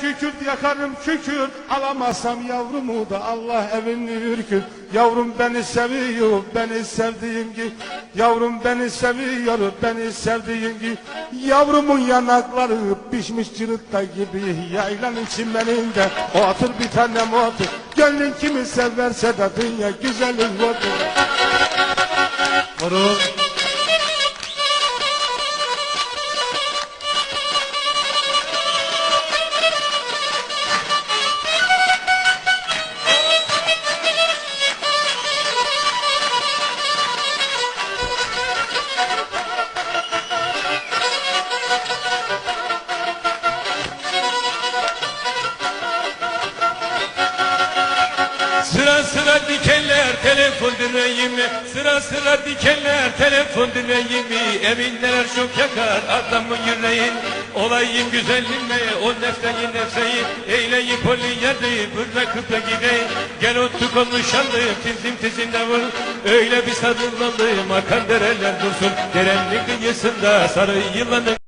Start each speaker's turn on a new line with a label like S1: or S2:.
S1: Kükürt yakarım kükürt. Alamazsam yavrumu da Allah evini ürküt. Yavrum beni seviyor beni sevdiğin gibi. Yavrum beni seviyor beni sevdiğin gibi. Yavrumun yanakları pişmiş cırıtta gibi. Yaylanın çimeninde otur bir tanem otur Gönlün kimi severse de dünya güzelin otur
S2: Sıra dikenler telefon direğimi Sıra sıra dikenler telefon direğimi. Eminler çok yakar adamın yüreğin Olayım güzelliğime o nefseyi nefseyi Eyleyi poli yerdi bırakıp da gideyim Gel otu konuşalım tizim tizim davul Öyle bir sarılalım akan dereler dursun. Derenin kıyısında sarı yılanın